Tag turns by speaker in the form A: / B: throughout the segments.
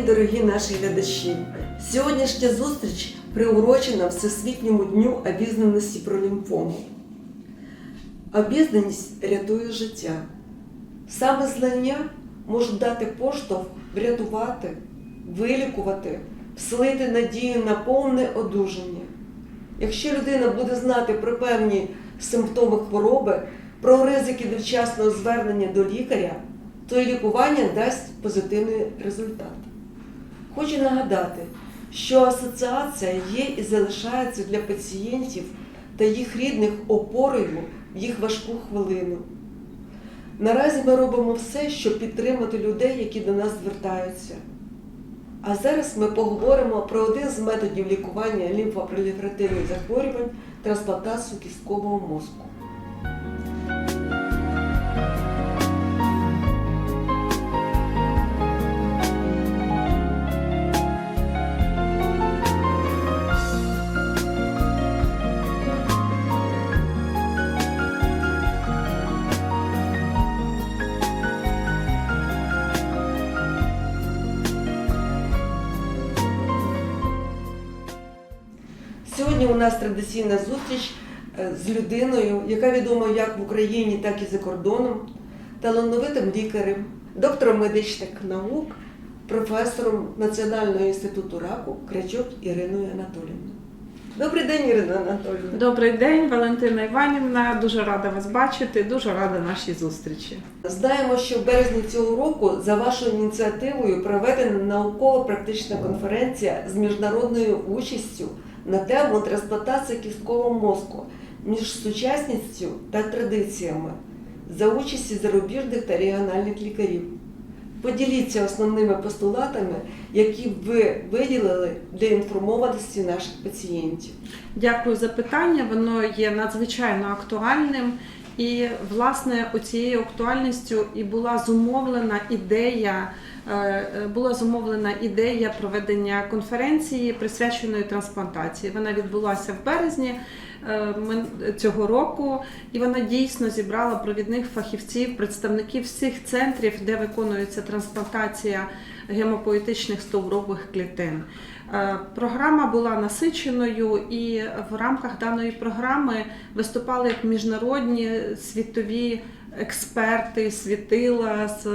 A: день, дорогі наші глядачі! Сьогоднішня зустріч приурочена Всесвітньому дню обізнаності про лімфому. Обізнаність рятує життя. Саме знання можуть дати поштовх врятувати, вилікувати, вселити надію на повне одужання. Якщо людина буде знати про певні симптоми хвороби, про ризики невчасного звернення до лікаря, то і лікування дасть позитивний результат. Хочу нагадати, що асоціація є і залишається для пацієнтів та їх рідних опорою в їх важку хвилину. Наразі ми робимо все, щоб підтримати людей, які до нас звертаються. А зараз ми поговоримо про один з методів лікування лімфопроліферативних захворювань трансплантацію кісткового мозку. Нас традиційна зустріч е, з людиною, яка відома як в Україні, так і за кордоном, талановитим лікарем, доктором медичних наук, професором Національного інституту раку Крячок Іриною Анатоліївною. Добрий день, Ірина Анатоліївна.
B: Добрий день, Валентина Іванівна. Дуже рада вас бачити, дуже рада нашій зустрічі.
A: Знаємо, що в березні цього року за вашою ініціативою проведена науково-практична конференція з міжнародною участю на тему трансплантації кісткового мозку між сучасністю та традиціями за участі зарубіжних та регіональних лікарів. Поділіться основними постулатами, які ви виділили для інформованості наших пацієнтів.
B: Дякую за питання. Воно є надзвичайно актуальним. І, власне, оцією актуальністю і була зумовлена ідея. Е, е, Була зумовлена ідея проведення конференції присвяченої трансплантації. Вона відбулася в березні е, цього року, і вона дійсно зібрала провідних фахівців, представників всіх центрів, де виконується трансплантація гемопоетичних стоврових клітин. Програма була насиченою, і в рамках даної програми виступали міжнародні світові експерти, світила з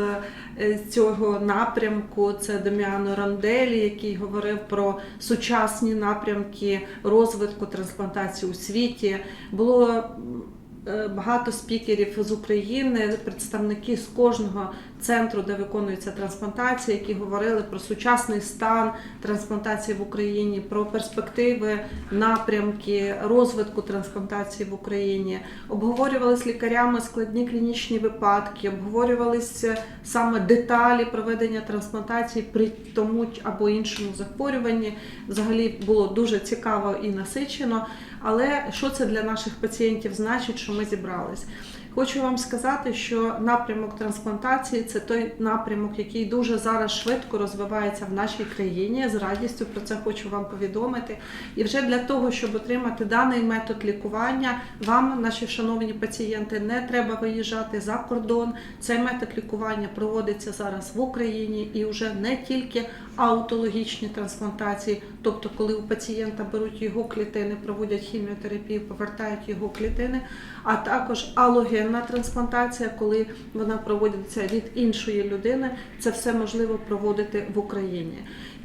B: е, цього напрямку. Це Дем'яно Ранделі, який говорив про сучасні напрямки розвитку трансплантації у світі. Було багато спікерів з України, представники з кожного центру, де виконується трансплантація, які говорили про сучасний стан трансплантації в Україні, про перспективи, напрямки розвитку трансплантації в Україні. Обговорювали з лікарями складні клінічні випадки, обговорювалися саме деталі проведення трансплантації при тому або іншому захворюванні. Взагалі було дуже цікаво і насичено. Але що це для наших пацієнтів значить, що ми зібрались? Хочу вам сказати, що напрямок трансплантації це той напрямок, який дуже зараз швидко розвивається в нашій країні. З радістю про це хочу вам повідомити. І вже для того, щоб отримати даний метод лікування, вам, наші шановні пацієнти, не треба виїжджати за кордон. Цей метод лікування проводиться зараз в Україні і вже не тільки аутологічні трансплантації, тобто коли у пацієнта беруть його клітини, проводять хіміотерапію, повертають його клітини, а також алогенна трансплантація, коли вона проводиться від іншої людини. Це все можливо проводити в Україні.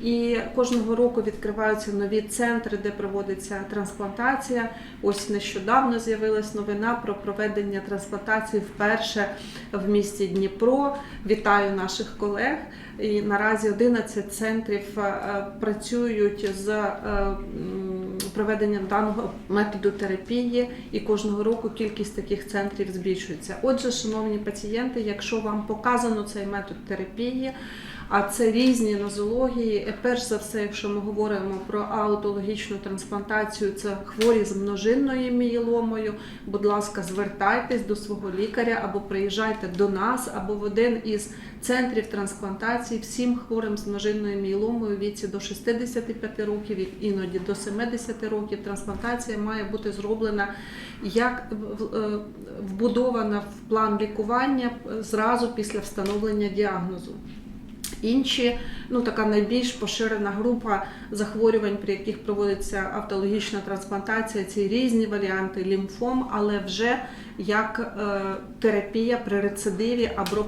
B: І кожного року відкриваються нові центри, де проводиться трансплантація. Ось нещодавно з'явилась новина про проведення трансплантації вперше в місті Дніпро. Вітаю наших колег. І наразі 11 центрів е, працюють з е, проведенням даного методу терапії, і кожного року кількість таких центрів збільшується. Отже, шановні пацієнти, якщо вам показано цей метод терапії, а це різні нозології. Перш за все, якщо ми говоримо про аутологічну трансплантацію, це хворі з множинною мієломою. Будь ласка, звертайтесь до свого лікаря або приїжджайте до нас, або в один із центрів трансплантації всім хворим з множинною мієломою віці до 65 років, іноді до 70 років. Трансплантація має бути зроблена як е, вбудована в план лікування е, зразу після встановлення діагнозу. Інші ну така найбільш поширена група захворювань, при яких проводиться автологічна трансплантація. Ці різні варіанти лімфом, але вже як е, терапія при рецидиві або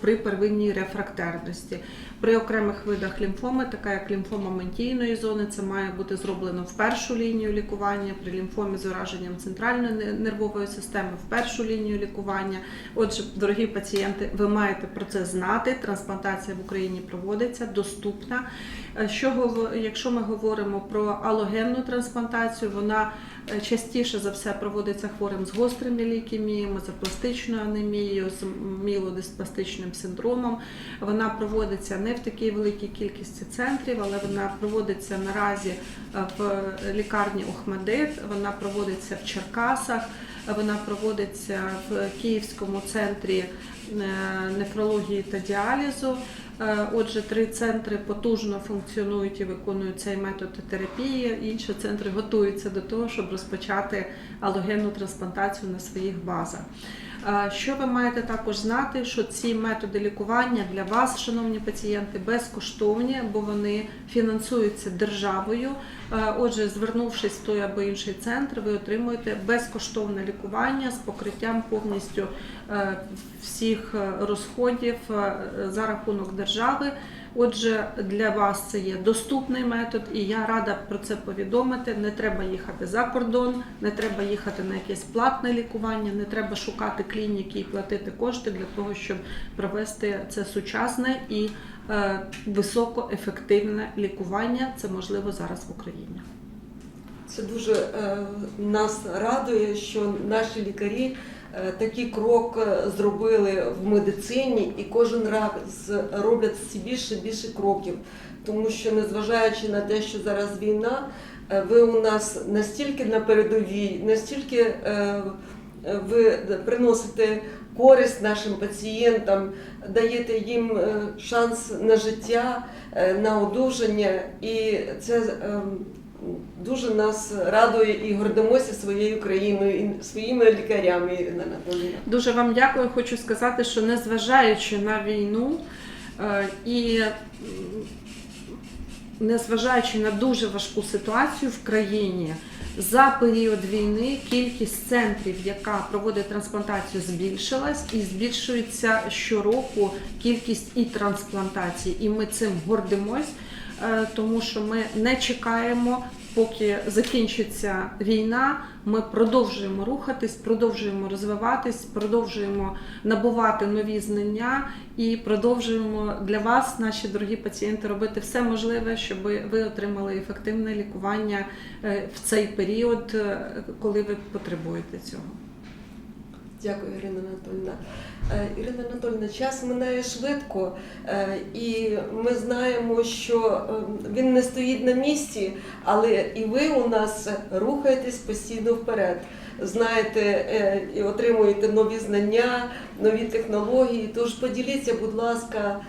B: при первинній рефрактерності. При окремих видах лімфоми, така як лімфома ментійної зони, це має бути зроблено в першу лінію лікування, при лімфомі з ураженням центральної нервової системи в першу лінію лікування. Отже, дорогі пацієнти, ви маєте про це знати. Трансплантація в Україні проводиться, доступна. Е, Що якщо ми говоримо про алогенну трансплантацію, вона е, частіше за все проводиться хворим з гострими лейкеміями, з пластичною анемією, з мілодиспластичним синдромом. Вона проводиться не в такій великій кількості центрів, але вона проводиться наразі е, в лікарні Охмадит, вона проводиться в Черкасах, вона проводиться в Київському центрі е, нефрології та діалізу. Е, Отже, три центри потужно функціонують і виконують цей метод терапії. Інші центри готуються до того, щоб розпочати алогенну трансплантацію на своїх базах. Е, Що ви маєте також знати, що ці методи лікування для вас, шановні пацієнти, безкоштовні, бо вони фінансуються державою. Е, Отже, звернувшись в той або інший центр, ви отримуєте безкоштовне лікування з покриттям повністю е, всіх розходів за рахунок держави. Отже, для вас це є доступний метод, і я рада про це повідомити. Не треба їхати за кордон, не треба їхати на якесь платне лікування, не треба шукати клініки і платити кошти для того, щоб провести це сучасне і е, високоефективне лікування. Це можливо зараз в Україні.
A: Це дуже е, нас радує, що наші лікарі такий крок е, зробили в медицині, і кожен раз роблять все більше і більше кроків. Тому що, незважаючи на те, що зараз війна, е, ви у нас настільки на передовій, настільки е, е, ви приносите користь нашим пацієнтам, даєте їм е, шанс на життя, е, на одужання, і це е, дуже нас радує і гордимося своєю країною і своїми лікарями, Ірина Анатоліївна.
B: Дуже вам дякую. Хочу сказати, що незважаючи на війну е, і незважаючи на дуже важку ситуацію в країні, за період війни кількість центрів, яка проводить трансплантацію, збільшилась і збільшується щороку кількість і трансплантацій. І ми цим гордимось, тому що ми не чекаємо. Поки закінчиться війна, ми продовжуємо рухатись, продовжуємо розвиватись, продовжуємо набувати нові знання і продовжуємо для вас, наші дорогі пацієнти, робити все можливе, щоб ви отримали ефективне лікування е, в цей період, е, коли ви потребуєте цього.
A: Дякую, Ірина Анатольовна. Е, Ірина Анатольовна, час минає швидко, е, і ми знаємо, що е, він не стоїть на місці, але і ви у нас рухаєтесь постійно вперед. Знаєте і отримуєте нові знання, нові технології. Тож поділіться, будь ласка,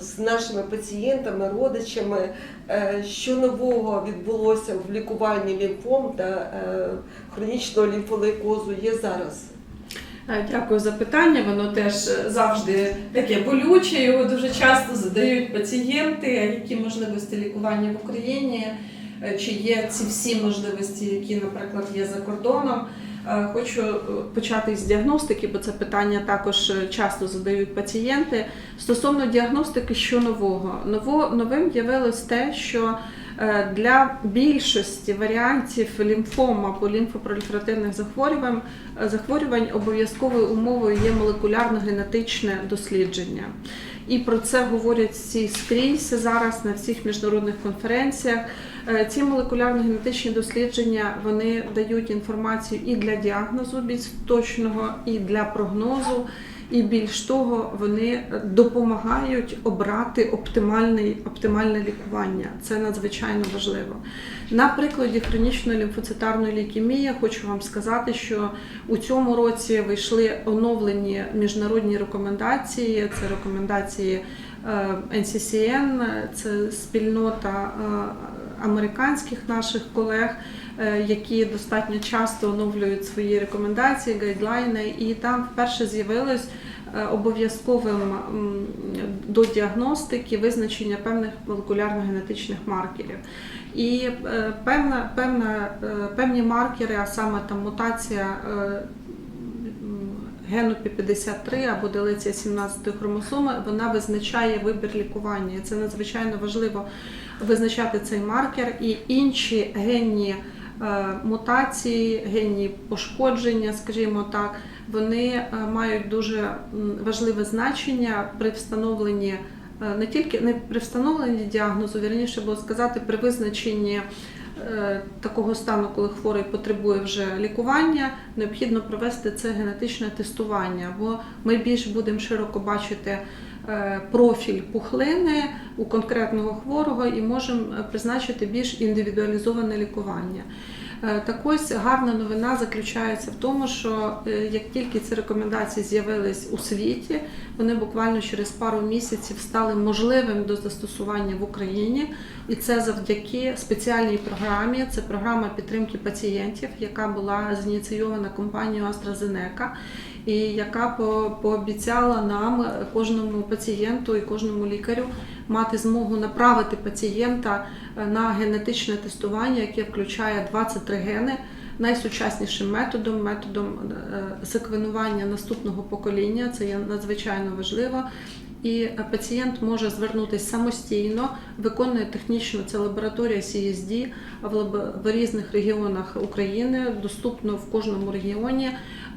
A: з нашими пацієнтами, родичами, що нового відбулося в лікуванні лімфом та хронічного лімфолейкозу є зараз.
B: Е, Дякую за питання. Воно теж е, завжди таке болюче. Його дуже часто задають пацієнти. Які можливості лікування в Україні? Е, Чи є ці всі можливості, які, наприклад, є за кордоном? Хочу почати з діагностики, бо це питання також часто задають пацієнти. Стосовно діагностики, що нового? Ново, новим явилось те, що для більшості варіантів лімфом або лімфопроліферативних захворювань, е, захворювань обов'язковою умовою є молекулярно-генетичне дослідження. І про це говорять всі скрізь зараз на всіх міжнародних конференціях. Е, Ці молекулярно-генетичні дослідження вони дають інформацію і для діагнозу більш точного, і для прогнозу. І більш того, вони допомагають обрати оптимальний, оптимальне лікування. Це надзвичайно важливо. На прикладі хронічної лімфоцитарної лейкемії хочу вам сказати, що у цьому році вийшли оновлені міжнародні рекомендації. Це рекомендації е, NCCN, це спільнота е, американських наших колег, е, які достатньо часто оновлюють свої рекомендації, гайдлайни, і там вперше з'явилось е, обов'язковим до діагностики визначення певних молекулярно-генетичних маркерів. І е, певна, певна, певні маркери, а саме там мутація гену P53 або делеція 17 хромосоми, вона визначає вибір лікування. Це надзвичайно важливо визначати цей маркер і інші генні е, мутації, генні пошкодження, скажімо так, вони е, мають дуже важливе значення при встановленні е, не тільки не при встановленні діагнозу, вірніше було сказати, при визначенні такого стану, коли хворий потребує вже лікування, необхідно провести це генетичне тестування, бо ми більш будемо широко бачити профіль пухлини у конкретного хворого і можемо е, призначити більш індивідуалізоване лікування. Е, Так ось гарна новина заключається в тому, що е, як тільки ці рекомендації з'явились у світі, вони буквально через пару місяців стали можливим до застосування в Україні, і це завдяки спеціальній програмі. Це програма підтримки пацієнтів, яка була зініційована компанією AstraZeneca і яка по- пообіцяла нам, е, кожному пацієнту і кожному лікарю, мати змогу направити пацієнта е, на генетичне тестування, яке включає 23 гени. Найсучаснішим методом, методом е, секвенування наступного покоління, це є надзвичайно важливо. І пацієнт може звернутися самостійно, виконує технічно це лабораторія CSD в різних регіонах України, доступно в кожному регіоні.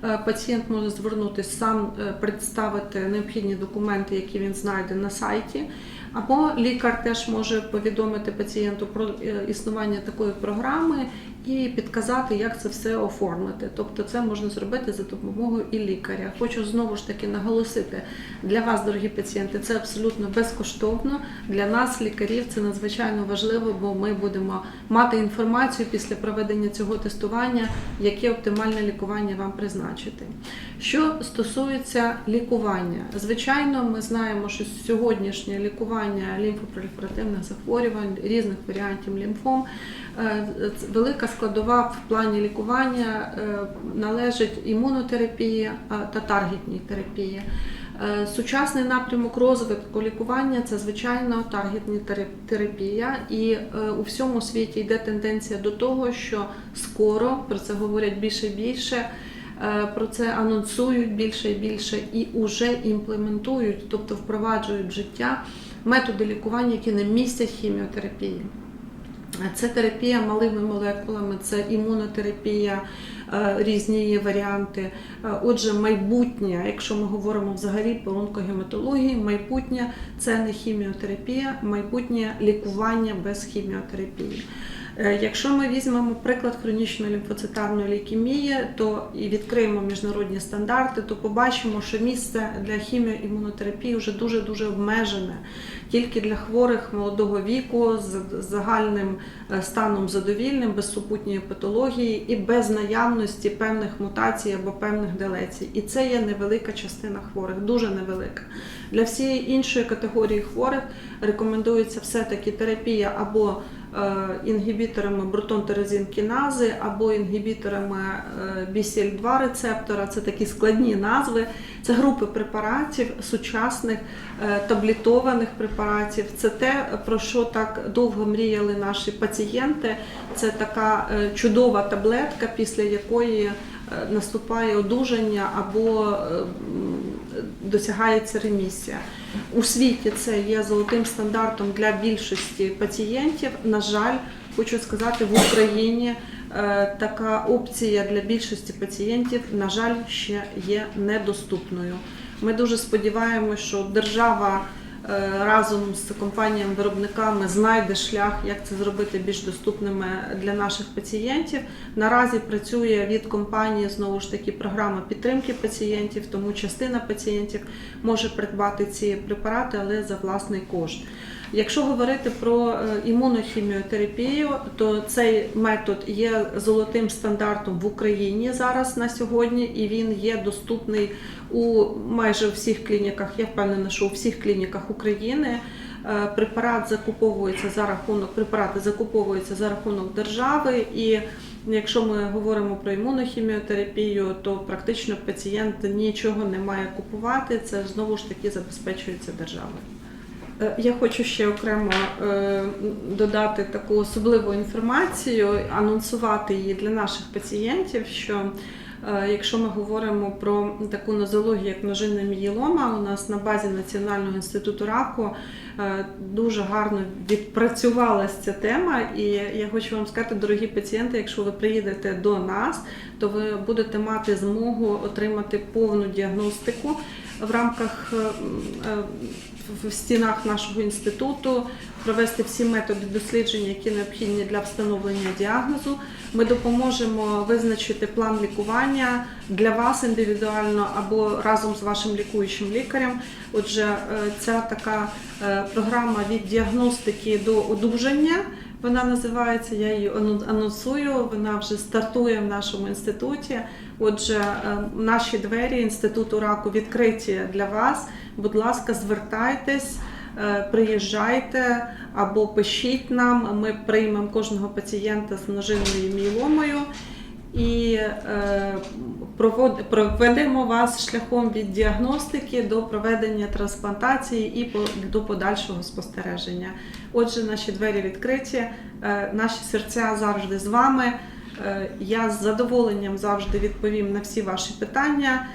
B: Е, Пацієнт може звернутися сам е, представити необхідні документи, які він знайде на сайті. Або лікар теж може повідомити пацієнту про е, існування такої програми і підказати, як це все оформити. Тобто це можна зробити за допомогою і лікаря. Хочу знову ж таки наголосити для вас, дорогі пацієнти, це абсолютно безкоштовно. Для нас, лікарів, це надзвичайно важливо, бо ми будемо мати інформацію після проведення цього тестування, яке оптимальне лікування вам призначити. Що стосується лікування, звичайно, ми знаємо, що сьогоднішнє лікування лімфопроліферативних захворювань, різних варіантів лімфом, велика складова в плані лікування е, належить імунотерапії та таргетній терапії. Е, Сучасний напрямок розвитку лікування це звичайно таргетна терапія, і е, у всьому світі йде тенденція до того, що скоро про це говорять більше і більше. е, Про це анонсують більше і більше і вже імплементують, тобто впроваджують в життя методи лікування, які не містять хіміотерапії. Це терапія малими молекулами, це імунотерапія, е, різні її варіанти. Е, Отже, майбутнє, якщо ми говоримо взагалі про онкогематології, майбутнє це не хіміотерапія, майбутнє лікування без хіміотерапії. Е, Якщо ми візьмемо приклад хронічної лімфоцитарної лейкемії, то і відкриємо міжнародні стандарти, то побачимо, що місце для хіміоімунотерапії вже дуже дуже обмежене. Тільки для хворих молодого віку з загальним е, станом задовільним, без супутньої патології і без наявності певних мутацій або певних делецій. І це є невелика частина хворих, дуже невелика. Для всієї іншої категорії хворих рекомендується все-таки терапія або інгібіторами брутон-терезин-кінази або інгібіторами е, BCL2 рецептора. Це такі складні назви. Це групи препаратів сучасних е, таблітованих препаратів. Це те, про що так довго мріяли наші пацієнти. Це така е, чудова таблетка, після якої е, наступає одужання або е, досягається ремісія. У світі це є золотим стандартом для більшості пацієнтів. На жаль, хочу сказати, в Україні е, така опція для більшості пацієнтів, на жаль, ще є недоступною. Ми дуже сподіваємося, що держава разом з компаніями-виробниками знайде шлях, як це зробити більш доступними для наших пацієнтів. Наразі працює від компанії знову ж таки програма підтримки пацієнтів, тому частина пацієнтів може придбати ці препарати, але за власний кошт. Якщо говорити про е, імунохіміотерапію, то цей метод є золотим стандартом в Україні зараз на сьогодні, і він є доступний у майже всіх клініках. Я впевнена, що у всіх клініках України. Е, Препарат закуповується за рахунок препарати закуповуються за рахунок держави, і Якщо ми говоримо про імунохіміотерапію, то практично пацієнт нічого не має купувати. Це знову ж таки забезпечується державою. Е, Я хочу ще окремо е, додати таку особливу інформацію, анонсувати її для наших пацієнтів. Що якщо ми говоримо про таку нозологію, як множинна мієлома, у нас на базі Національного інституту раку е, дуже гарно відпрацювалася ця тема. І я хочу вам сказати, дорогі пацієнти, якщо ви приїдете до нас, то ви будете мати змогу отримати повну діагностику в рамках е, е, в стінах нашого інституту, провести всі методи дослідження, які необхідні для встановлення діагнозу. Ми допоможемо визначити план лікування для вас індивідуально або разом з вашим лікуючим лікарем. Отже, е, ця така е, програма від діагностики до одужання. Вона називається, я її анонсую. Вона вже стартує в нашому інституті. Отже, е, наші двері інституту раку відкриті для вас. Будь ласка, звертайтесь, приїжджайте або пишіть нам. Ми приймемо кожного пацієнта з множинною мієломою і е, проведемо вас шляхом від діагностики до проведення трансплантації і до подальшого спостереження. Отже, наші двері відкриті, е, наші серця завжди з вами. Е, Я з задоволенням завжди відповім на всі ваші питання.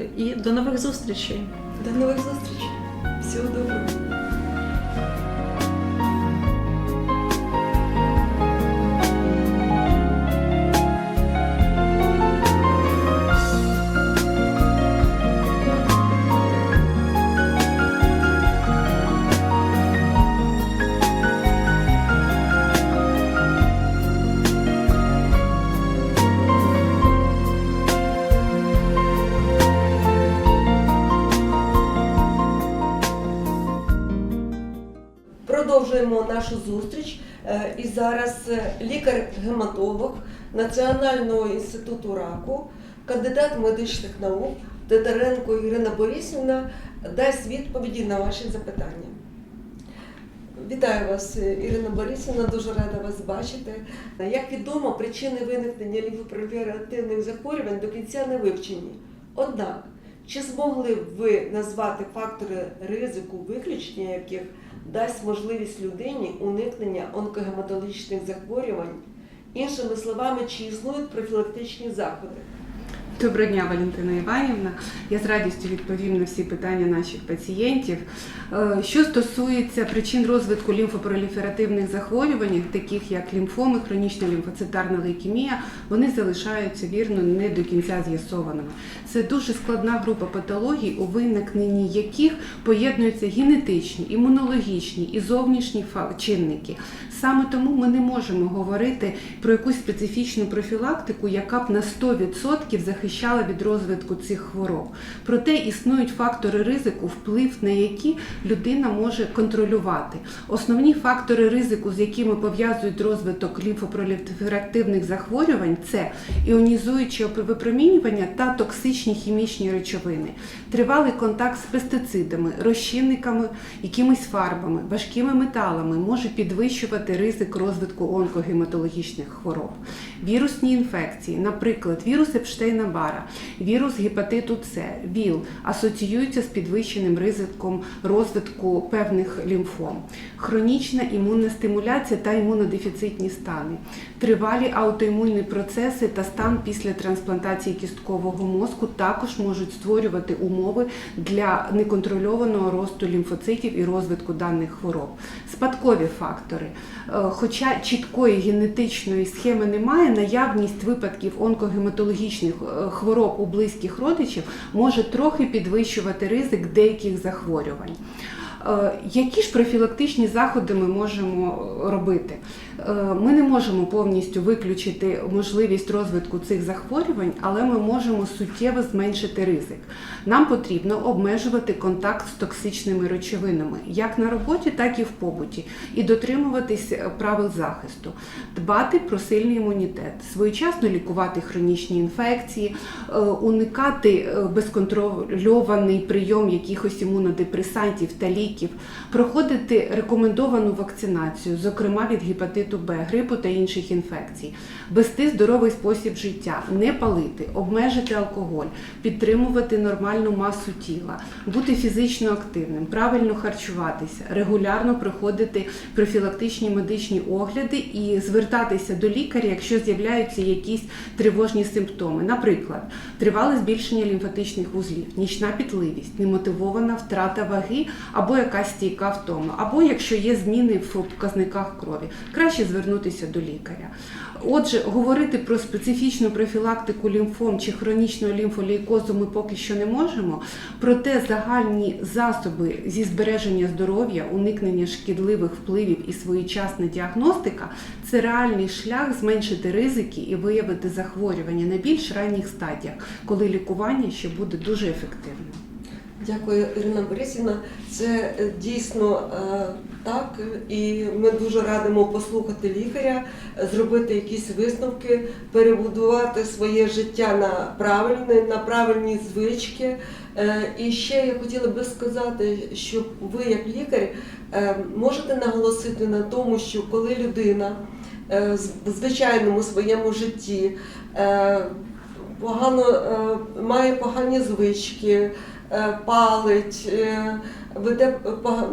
B: Е, І до нових зустрічей.
A: До нових зустрічей. Всього доброго. Продовжуємо нашу зустріч. Е, І зараз е, лікар-гематолог Національного інституту раку, кандидат медичних наук Тетеренко Ірина Борисівна дасть відповіді на ваші запитання. Вітаю вас, е, Ірина Борисівна, дуже рада вас бачити. Як відомо, причини виникнення лімфопроліферативних захворювань до кінця не вивчені. Однак, чи змогли б ви назвати фактори ризику, виключення яких дасть можливість людині уникнення онкогематологічних захворювань? Іншими словами, чи існують профілактичні заходи?
C: Доброго дня, Валентина Іванівна. Я з радістю відповім на всі питання наших пацієнтів. Е, Що стосується причин розвитку лімфопроліферативних захворювань, таких як лімфоми, хронічна лімфоцитарна лейкемія, вони залишаються вірно не до кінця з'ясованими. Це дуже складна група патологій, у виникненні яких поєднуються генетичні, імунологічні і зовнішні чинники. Саме тому ми не можемо говорити про якусь специфічну профілактику, яка б на 100% захищала від розвитку цих хвороб. Проте існують фактори ризику, вплив на які людина може контролювати. Основні фактори ризику, з якими пов'язують розвиток лімфопроліферативних захворювань, це іонізуюче випромінювання та токсичні хімічні речовини, тривалий контакт з пестицидами, розчинниками, якимись фарбами, важкими металами може підвищувати ризик розвитку онкогематологічних хвороб. Вірусні інфекції, наприклад, вірус Епштейна Бара, вірус гепатиту С, ВІЛ, асоціюються з підвищеним ризиком розвитку певних лімфом, хронічна імунна стимуляція та імунодефіцитні стани, тривалі аутоімунні процеси та стан після трансплантації кісткового мозку також можуть створювати умови для неконтрольованого росту лімфоцитів і розвитку даних хвороб. Спадкові фактори. Е, Хоча чіткої генетичної схеми немає, наявність випадків онкогематологічних е, хвороб у близьких родичів може трохи підвищувати ризик деяких захворювань. Е, Які ж профілактичні заходи ми можемо робити? Е, Ми не можемо повністю виключити можливість розвитку цих захворювань, але ми можемо суттєво зменшити ризик. Нам потрібно обмежувати контакт з токсичними речовинами як на роботі, так і в побуті, і дотримуватись е, правил захисту, дбати про сильний імунітет, своєчасно лікувати хронічні інфекції, е, уникати безконтрольований прийом якихось імунодепресантів та ліків, проходити рекомендовану вакцинацію, зокрема від гепатиту Б, грипу та інших інфекцій, вести здоровий спосіб життя, не палити, обмежити алкоголь, підтримувати нормальну масу тіла, бути фізично активним, правильно харчуватися, регулярно проходити профілактичні медичні огляди і звертатися до лікаря, якщо з'являються якісь тривожні симптоми. Наприклад, тривале збільшення лімфатичних вузлів, нічна пітливість, немотивована втрата ваги або якась стійка втома, або якщо є зміни в показниках крові, краще звернутися до лікаря. Отже, говорити про специфічну профілактику лімфом чи хронічного лімфолейкозу ми поки що не можемо. Проте загальні засоби зі збереження здоров'я, уникнення шкідливих впливів і своєчасна діагностика це реальний шлях зменшити ризики і виявити захворювання на більш ранніх стадіях, коли лікування ще буде дуже ефективним.
A: Дякую, Ірина Борисівна. Це е, дійсно е, так, і ми дуже радимо послухати лікаря, зробити якісь висновки, перебудувати своє життя на правильне, на правильні звички. Е, І ще я хотіла би сказати, що ви, як лікар, можете наголосити на тому, що коли людина в звичайному своєму житті погано має погані звички, палить, е, веде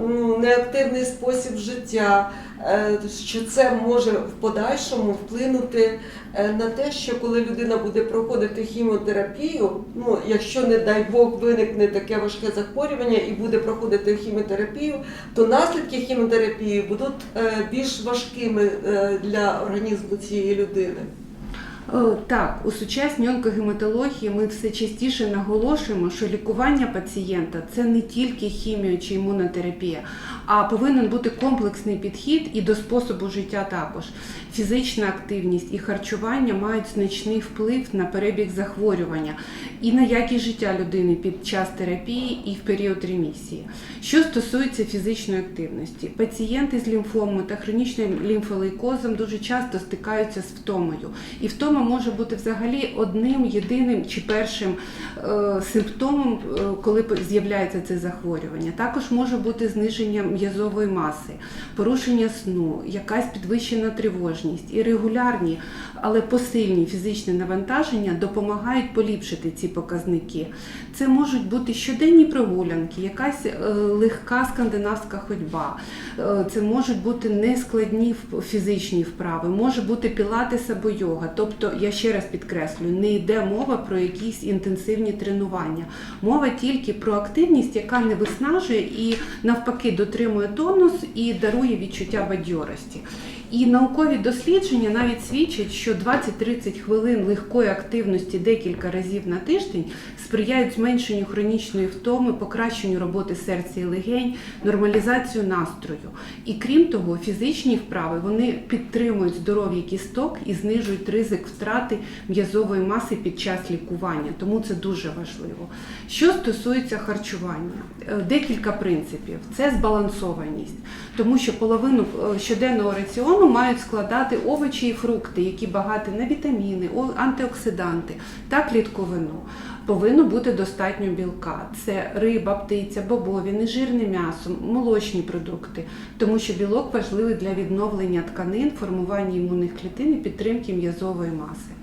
A: ну, неактивний спосіб життя, е, що це може в подальшому вплинути е, на те, що коли людина буде проходити хіміотерапію, ну якщо не дай Бог виникне таке важке захворювання і буде проходити хіміотерапію, то наслідки хіміотерапії будуть е, більш важкими е, для організму цієї людини.
C: Е, Так, у сучасній онкогематології ми все частіше наголошуємо, що лікування пацієнта це не тільки хімія чи імунотерапія, а повинен бути комплексний підхід і до способу життя також. Фізична активність і харчування мають значний вплив на перебіг захворювання і на якість життя людини під час терапії і в період ремісії. Що стосується фізичної активності, пацієнти з лімфомою та хронічним лімфолейкозом дуже часто стикаються з втомою. І втома може бути взагалі одним єдиним чи першим е, симптомом, е, коли з'являється це захворювання. Також може бути зниження м'язової маси, порушення сну, якась підвищена тривожність і регулярні, але посильні фізичні навантаження допомагають поліпшити ці показники. Це можуть бути щоденні прогулянки, якась е, легка скандинавська ходьба, Е, це можуть бути нескладні фізичні вправи, може бути пілатес або йога. Тобто, я ще раз підкреслюю, не йде мова про якісь інтенсивні тренування. Мова тільки про активність, яка не виснажує і навпаки дотримує тонус і дарує відчуття бадьорості. І наукові дослідження навіть свідчать, що 20-30 хвилин легкої активності декілька разів на тиждень сприяють зменшенню хронічної втоми, покращенню роботи серця і легень, нормалізацію настрою. І крім того, фізичні вправи вони підтримують здоров'я кісток і знижують ризик втрати м'язової маси під час лікування. Тому це дуже важливо. Що стосується харчування, е, декілька принципів: це збалансованість, тому що половину е, щоденного раціону мають складати овочі і фрукти, які багаті на вітаміни, антиоксиданти та клітковину. Повинно бути достатньо білка. Це риба, птиця, бобові, нежирне м'ясо, молочні продукти, тому що білок важливий для відновлення тканин, формування імунних клітин і підтримки м'язової маси.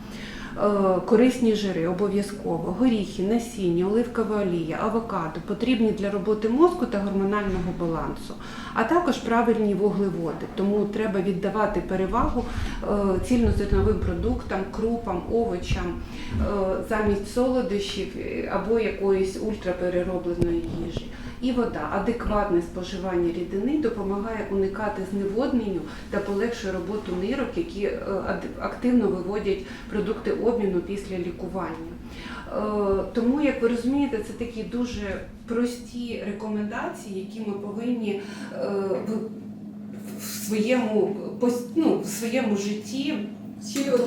C: Е, Корисні жири обов'язково, горіхи, насіння, оливкова олія, авокадо потрібні для роботи мозку та гормонального балансу, а також правильні вуглеводи. Тому треба віддавати перевагу е, цільнозерновим продуктам, крупам, овочам е, замість солодощів або якоїсь ультрапереробленої їжі. І вода, адекватне споживання рідини допомагає уникати зневодненню та полегшує роботу нирок, які е, активно виводять продукти обміну після лікування. Е, Тому, як ви розумієте, це такі дуже прості рекомендації, які ми повинні е, в- своєму, ну, в своєму житті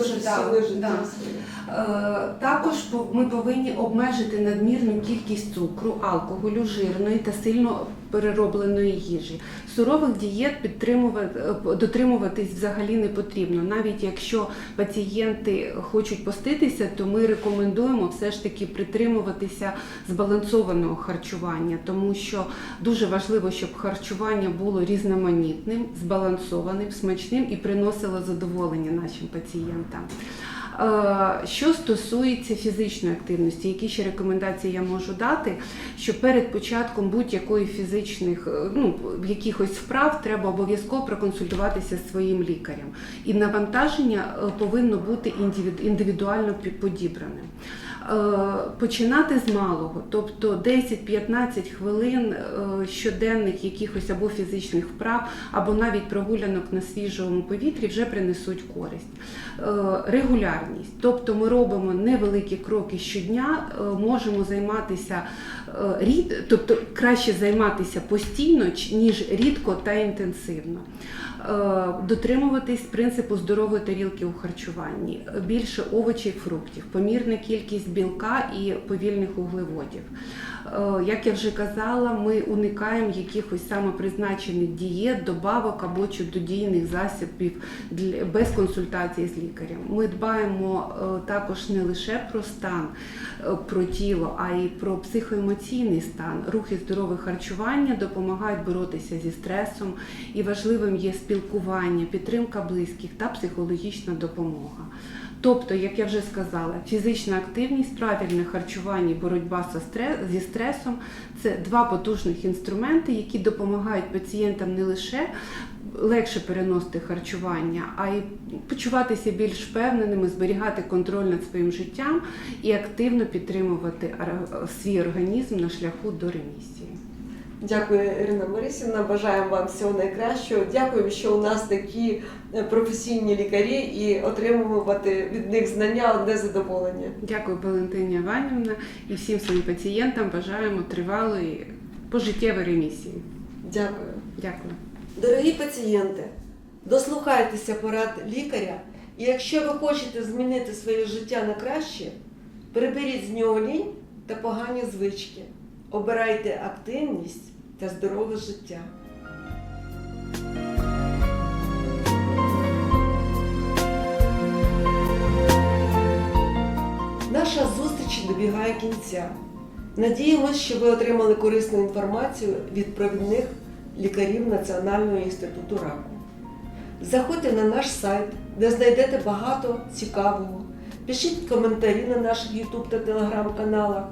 A: Життя
C: да. Е, Також по- ми повинні обмежити надмірну кількість цукру, алкоголю, жирної та сильно переробленої їжі. Сурових дієт підтримувати, е, дотримуватись взагалі не потрібно. Навіть якщо пацієнти хочуть поститися, то ми рекомендуємо все ж таки притримуватися збалансованого харчування, тому що дуже важливо, щоб харчування було різноманітним, збалансованим, смачним і приносило задоволення нашим пацієнтам. Е, Що стосується фізичної активності, які ще рекомендації я можу дати, що перед початком будь-якої фізичних е, ну, якихось вправ треба обов'язково проконсультуватися з своїм лікарем. І навантаження е, повинно бути індивідуально пі- подібраним. Е, Починати з малого, тобто 10-15 хвилин е, щоденних якихось або фізичних вправ, або навіть прогулянок на свіжому повітрі вже принесуть користь. Е, Регулярність, тобто ми робимо невеликі кроки щодня, е, можемо займатися е, рід, тобто краще займатися постійно, ніж рідко та інтенсивно. Е, Дотримуватись принципу здорової тарілки у харчуванні, більше овочів, фруктів, помірна кількість білка і повільних углеводів. Е, Як я вже казала, ми уникаємо якихось самопризначених дієт, добавок або чудодійних засобів без консультації з лікарем. Ми дбаємо е, також не лише про стан, е, про тіло, а й про психоемоційний стан. Рухи здорове харчування допомагають боротися зі стресом, і важливим є спілкування, підтримка близьких та психологічна допомога. Тобто, як я вже сказала, фізична активність, правильне харчування, і боротьба зі стресом це два потужних інструменти, які допомагають пацієнтам не лише легше переносити харчування, а й почуватися більш впевненими, зберігати контроль над своїм життям і активно підтримувати свій організм на шляху до ремісії.
A: Дякую, Ірина Борисівна. Бажаємо вам всього найкращого. Дякую, що у нас такі професійні лікарі і отримувати від них знання одне задоволення.
C: Дякую, Валентині Іванівна, і всім своїм пацієнтам бажаємо тривалої пожиттєвої ремісії.
A: Дякую.
C: Дякую.
A: Дорогі пацієнти, дослухайтеся порад лікаря, і якщо ви хочете змінити своє життя на краще, приберіть з нього лінь та погані звички. Обирайте активність та здорове життя. Наша зустріч добігає кінця. Надіємося, що ви отримали корисну інформацію від провідних лікарів Національного інституту раку. Заходьте на наш сайт, де знайдете багато цікавого. Пишіть коментарі на наших YouTube та Telegram каналах.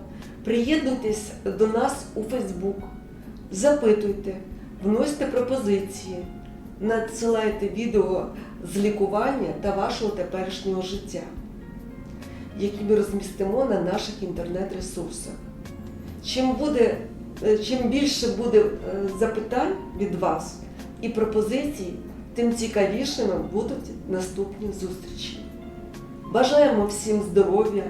A: Приєднуйтесь до нас у Facebook. Запитуйте, вносьте пропозиції, надсилайте відео з лікування та вашого теперішнього життя, які ми розмістимо на наших інтернет-ресурсах. Чим, буде, е, чим більше буде е, запитань від вас і пропозицій, тим цікавішими будуть наступні зустрічі. Бажаємо всім здоров'я,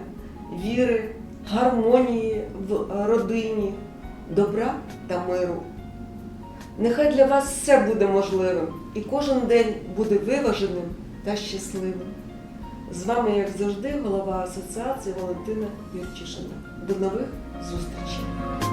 A: віри, гармонії в е, родині, добра та миру. Нехай для вас все буде можливим і кожен день буде виваженим та щасливим. З вами, як завжди, голова асоціації Валентина Юрчишина. До нових зустрічей!